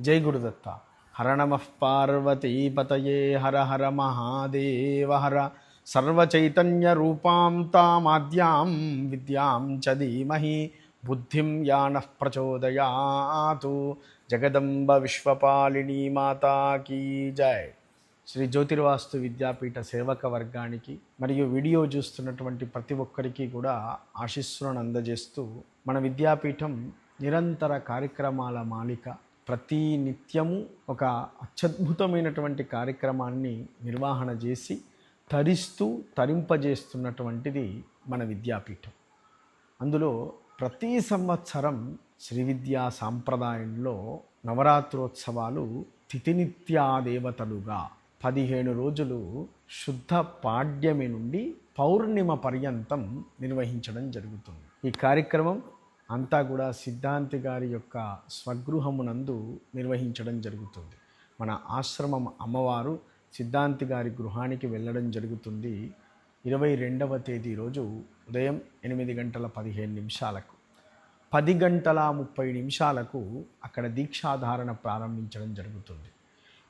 జై గురుదత్త. హర నమ పార్వతీపతయే హర హర మహాదేవ హర. సర్వచైతన్య రూపాం తామాద్యాం విద్యాం చ ధీమహి. బుద్ధిం యాన ప్రచోదయాతు. జగదంబ విశ్వపాలిని మాతా జయ్ శ్రీ జ్యోతిర్వాస్తు విద్యాపీఠ సేవక వర్గానికి మరియు వీడియో చూస్తున్నటువంటి ప్రతి ఒక్కరికి కూడా ఆశీస్సులను అందజేస్తూ మన విద్యాపీఠం నిరంతర కార్యక్రమాల మాలిక ప్రతి నిత్యము ఒక అత్యద్భుతమైనటువంటి కార్యక్రమాన్ని నిర్వహణ చేసి తరిస్తూ తరింపజేస్తున్నటువంటిది మన విద్యాపీఠం. అందులో ప్రతి సంవత్సరం శ్రీ విద్యా సాంప్రదాయంలో నవరాత్రోత్సవాలు తిథినిత్యాదేవతలుగా పదిహేను రోజులు శుద్ధ పాడ్యమి నుండి పౌర్ణిమ పర్యంతం నిర్వహించడం జరుగుతుంది. ఈ కార్యక్రమం అంతా కూడా సిద్ధాంతి గారి యొక్క స్వగృహమునందు నిర్వహించడం జరుగుతుంది. మన ఆశ్రమం అమ్మవారు సిద్ధాంతి గారి గృహానికి వెళ్ళడం జరుగుతుంది ఇరవై రెండవ తేదీ రోజు ఉదయం ఎనిమిది గంటల పదిహేను నిమిషాలకు. పది గంటల ముప్పై నిమిషాలకు అక్కడ దీక్షాధారణ ప్రారంభించడం జరుగుతుంది.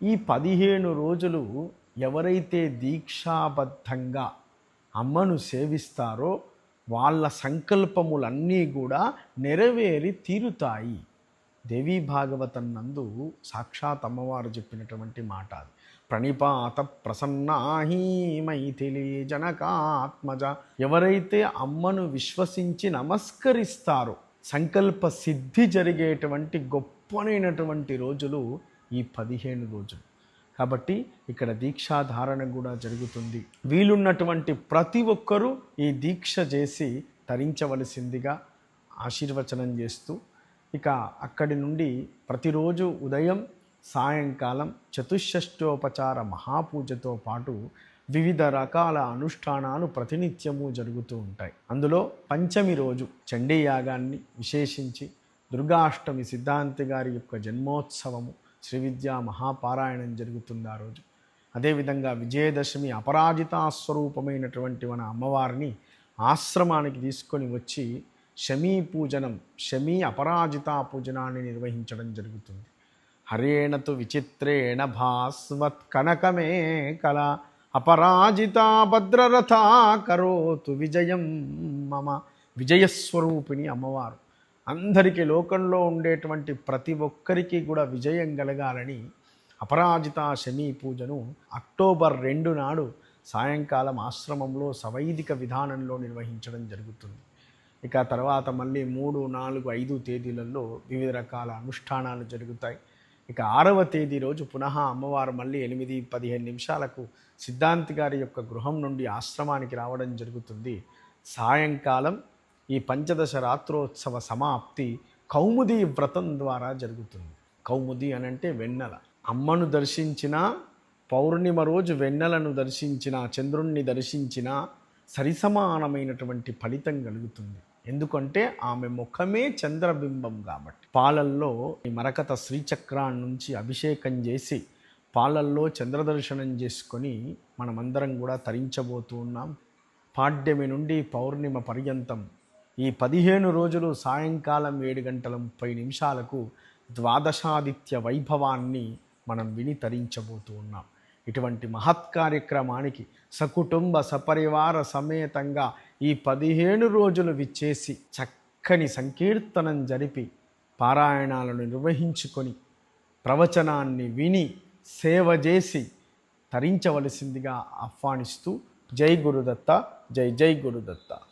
ఈ పదిహేను రోజులు ఎవరైతే దీక్షాబద్ధంగా అమ్మను సేవిస్తారో వాళ్ళ సంకల్పములన్నీ కూడా నెరవేరి తీరుతాయి. దేవీ భాగవతం నందు సాక్షాత్ అమ్మవారు చెప్పినటువంటి మాట అది. ప్రణిపాత ప్రసన్నాహి మైథిలి జనకాత్మజ. ఎవరైతే అమ్మను విశ్వసించి నమస్కరిస్తారో సంకల్ప సిద్ధి జరిగేటువంటి గొప్పనైనటువంటి రోజులు ఈ పదిహేను రోజులు. కాబట్టి ఇక్కడ దీక్షాధారణ కూడా జరుగుతుంది. వీలున్నటువంటి ప్రతి ఒక్కరూ ఈ దీక్ష చేసి తరించవలసిందిగా ఆశీర్వచనం చేస్తూ ఇక అక్కడి నుండి ప్రతిరోజు ఉదయం సాయంకాలం చతుషష్ఠోపచార మహాపూజతో పాటు వివిధ రకాల అనుష్ఠానాలు ప్రతినిత్యము జరుగుతూ ఉంటాయి. అందులో పంచమి రోజు చండీ యాగాన్ని విశేషించి దుర్గాష్టమి సిద్ధాంతి గారి యొక్క జన్మోత్సవము శ్రీవిద్యా మహాపారాయణం జరుగుతుంది ఆ రోజు. అదేవిధంగా విజయదశమి అపరాజితా స్వరూపమైనటువంటి మన అమ్మవారిని ఆశ్రమానికి తీసుకొని వచ్చి శమీ పూజనం శమీ అపరాజితా పూజనాన్ని నిర్వహించడం జరుగుతుంది. హరేణతు విచిత్రేణ భాస్వత్ కనకమే కళ అపరాజితా భద్రరథ కరోతు విజయం మమ విజయస్వరూపిణి అమ్మవారు. అందరికీ లోకంలో ఉండేటువంటి ప్రతి ఒక్కరికి కూడా విజయం కలగాలని అపరాజిత శని పూజను అక్టోబర్ రెండు నాడు సాయంకాలం ఆశ్రమంలో సవైదిక విధానంలో నిర్వహించడం జరుగుతుంది. ఇక తర్వాత మళ్ళీ మూడు నాలుగు ఐదు తేదీలలో వివిధ రకాల అనుష్ఠానాలు జరుగుతాయి. ఇక ఆరవ తేదీ రోజు పునః అమ్మవారు మళ్ళీ ఎనిమిది పదిహేను నిమిషాలకు సిద్ధాంతి గారి యొక్క గృహం నుండి ఆశ్రమానికి రావడం జరుగుతుంది. సాయంకాలం ఈ పంచదశ రాత్రోత్సవ సమాప్తి కౌముది వ్రతం ద్వారా జరుగుతుంది. కౌముది అని అంటే వెన్నెల. అమ్మను దర్శించిన పౌర్ణిమ రోజు వెన్నెలను దర్శించిన చంద్రుణ్ణి దర్శించిన సరిసమానమైనటువంటి ఫలితం కలుగుతుంది. ఎందుకంటే ఆమె ముఖమే చంద్రబింబం కాబట్టి. పాలల్లో ఈ మరకత శ్రీచక్రాన్ని నుంచి అభిషేకం చేసి పాలల్లో చంద్రదర్శనం చేసుకొని మనమందరం కూడా తరించబోతూ ఉన్నాం. పాడ్యమి నుండి పౌర్ణిమ పర్యంతం ఈ పదిహేను రోజులు సాయంకాలం ఏడు గంటల ముప్పై నిమిషాలకు ద్వాదశాదిత్య వైభవాన్ని మనం విని తరించబోతూ ఉన్నాం. ఇటువంటి మహత్ కార్యక్రమానికి సకుటుంబ సపరివార సమేతంగా ఈ పదిహేను రోజులు విచ్చేసి చక్కని సంకీర్తనం జరిపి పారాయణాలను నిర్వహించుకొని ప్రవచనాన్ని విని సేవ చేసి తరించవలసిందిగా ఆహ్వానిస్తూ జై గురుదత్త జై జై గురుదత్త.